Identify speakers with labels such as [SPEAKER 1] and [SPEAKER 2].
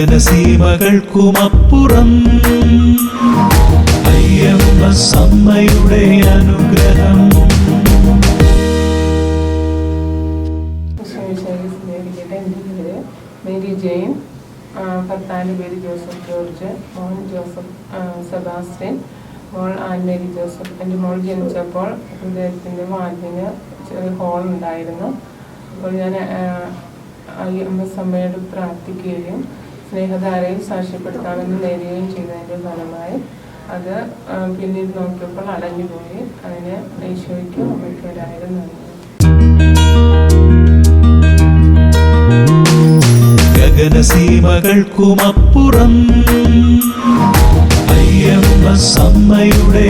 [SPEAKER 1] ഗഗനസീമകൾക്കുമപ്പുറം അയ്യമ്മ സമ്മയുടെ അനുഗ്രഹം
[SPEAKER 2] Mary Jane. ഭർത്താവിന്റെ പേര് ജോസഫ് ജോർജ്. മോൻ ജോസഫ് സെബാസ്റ്റ്യൻ. മോൾ ആൻമേരി ജോസഫ്. എന്റെ മോൾ ജനിച്ചപ്പോൾ ഹൃദയത്തിന്റെ വാൽവിന് ചെറിയ ഹോൾ ഉണ്ടായിരുന്നു. അപ്പോൾ ഞാൻ എം എസ് പ്രാർത്ഥിക്കുകയും സ്നേഹധാരയിൽ സാക്ഷ്യപ്പെടുത്താമെന്ന് നേരുകയും ചെയ്തതിന്റെ ഫലമായി അത് പിന്നീട് നോക്കിയപ്പോൾ അടഞ്ഞുപോയി. അതിന് ഈശോയ്ക്കും അമ്മയ്ക്കും ഒരായിരം നന്ദി.
[SPEAKER 1] ഗഗനസീമകൾക്കുമപ്പുറം അയ്യമ്മ സമ്മയുടെ